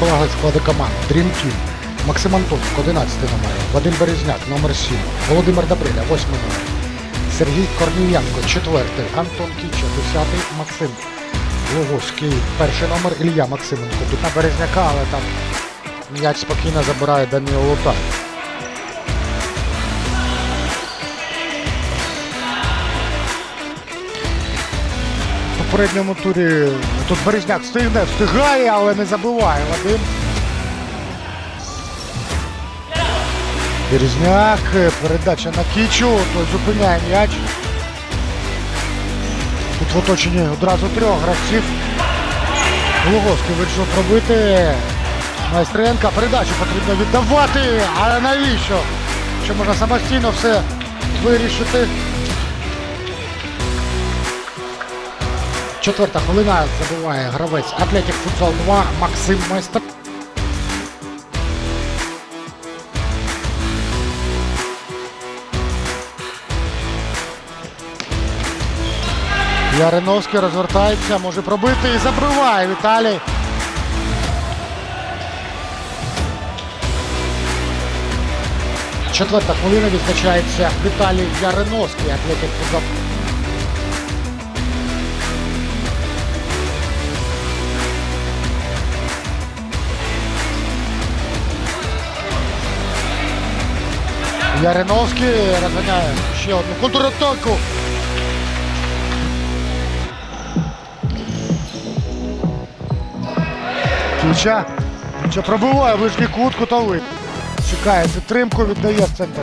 Вашої уваги склади команд Dream Team. Максим Антонов, 11 номер, Вадим Березняк, номер 7, Володимир Добриля, 8 номер, Сергій Корнієнко, 4, Антон Кіча, 10, Максим Логоський, перший номер, Ілья Максименко. Тут на Березняка, але там м'яч спокійно забирає Данило Лутай. Попередньому турі тут Березняк встигне, встигає, але не забиває Вадим. Березняк, передача на Кічу, той зупиняє м'яч. Тут в оточенні одразу трьох гравців. Луговський вирішив пробити. Майстренка, передачу потрібно віддавати. А навіщо? Що можна самостійно все вирішити. Четверта хвилина забиває гравець Атлетик Футзал 2 Максим Майстер. Яриновський розвертається, може пробити і забриває Віталій. Четверта хвилина відзначається Віталій Яриновський, атлетик Футзал. Яриновський розганяє ще одну контратаку. Кіча. Кіча пробиває ближній кут кутовий. Чекає підтримку, віддає в центр.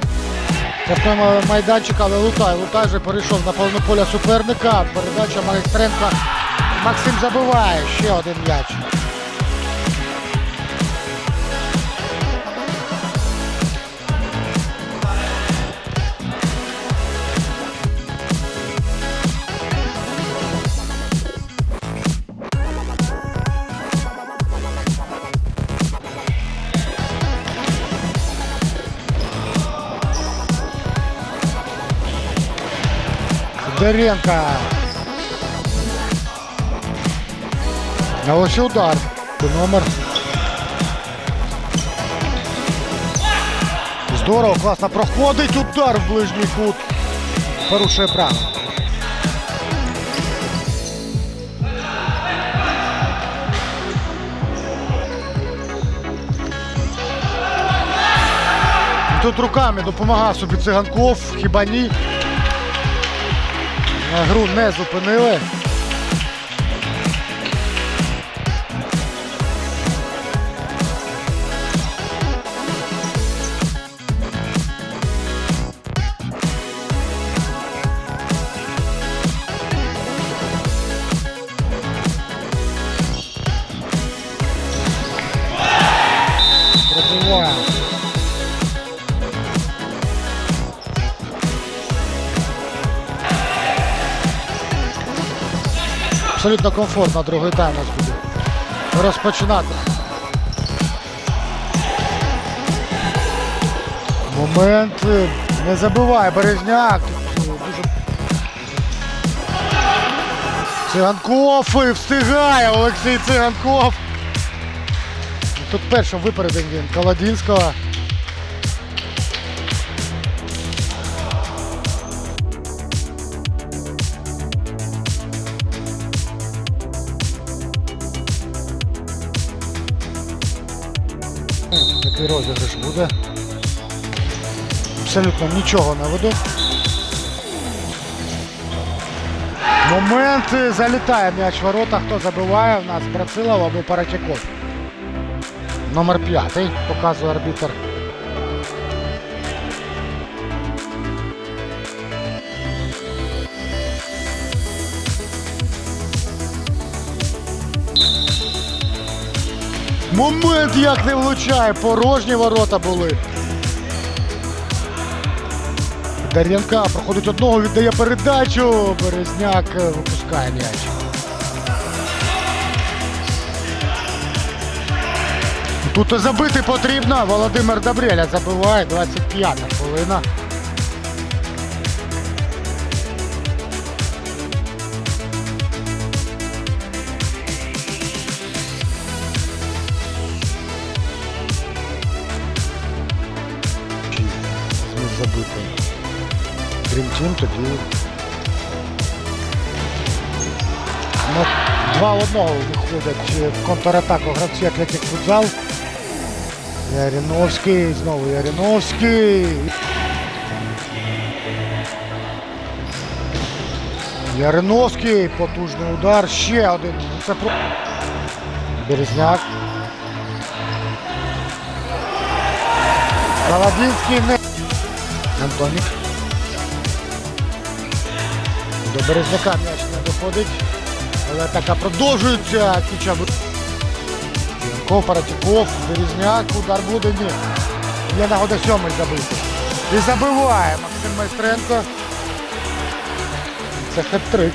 Це майданчик, але Лутай. Лутай вже перейшов на половину поля суперника. Передача Майстренка. Максим забиває ще один м'яч. Сидоренко. А ось удар. Номер. Здорово, класно проходить удар в ближній кут. Порушує право. Тут руками допомагав собі циганков, хіба ні? Гру не зупинили. Пробиває. Абсолютно комфортно другий тайм у нас буде розпочинати. Момент е, не забиває Березняк. Циганков е, встигає Олексій Циганков. Тут першим випередив він Каладінського. Такий розіграш буде. Абсолютно нічого не веду. Момент е, залітає м'яч в ворота. Хто забиває? У нас Брацилов або Паратяков. Номер п'ятий показує арбітр. Момент як не влучає, порожні ворота були. Дар'янка проходить одного, віддає передачу. Березняк е, випускає м'яч. Тут забити потрібно. Володимир Добреля забиває 25-та хвилина. Забити Dream Team, тоді ну, два в одного виходять в контратаку гравці Атлетик Футзал. Яриновський, знову Яриновський. Яриновський, потужний удар, ще один. Це про... Березняк. Каладінський не. Антонік. До Березняка м'яч не доходить. Але атака продовжується. Кіча Янков, Паратіков, Березняк, удар буде, ні. Є нагода сьомий забити. І забиває Максим Майстренко. Це хет-трик.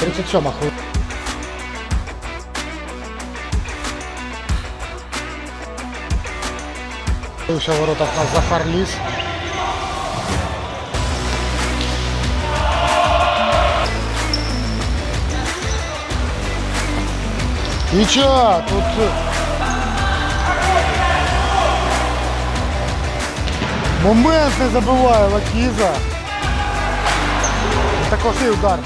Тридцять сьома хвилина. Вийшов в воротах нас Захар Ліс. І що? Тут е, момент не забиває Лакіза. І удар.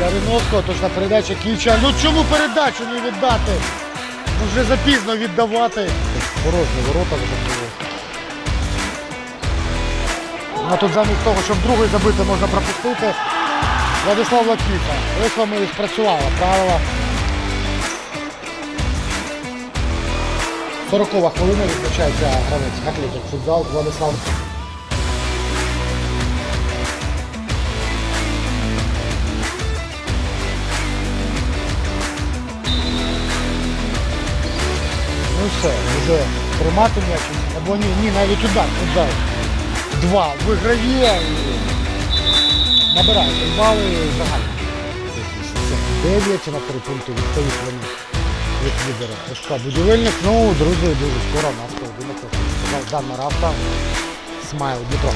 Яриновського, точна передача Кіча. Ну чому передачу не віддати? Вже запізно віддавати. Порожні ворота випадково. А тут замість того, щоб другий забити, можна пропустити. Владислав Лакіта. Ось вам і спрацювала. Правила. 40 хвилина відзначається гравець Атлетик футзал Владислав. Вже тримати м'яч, або ні, ні, навіть удар, удар. Два виграє і набирає бали загально. Дев'ять на три пункти відстоїть вони від лідера. СК Будівельник. Ну, друзі, дуже скоро у нас поєдинок. Дана Рафта, Смайл Дмитро.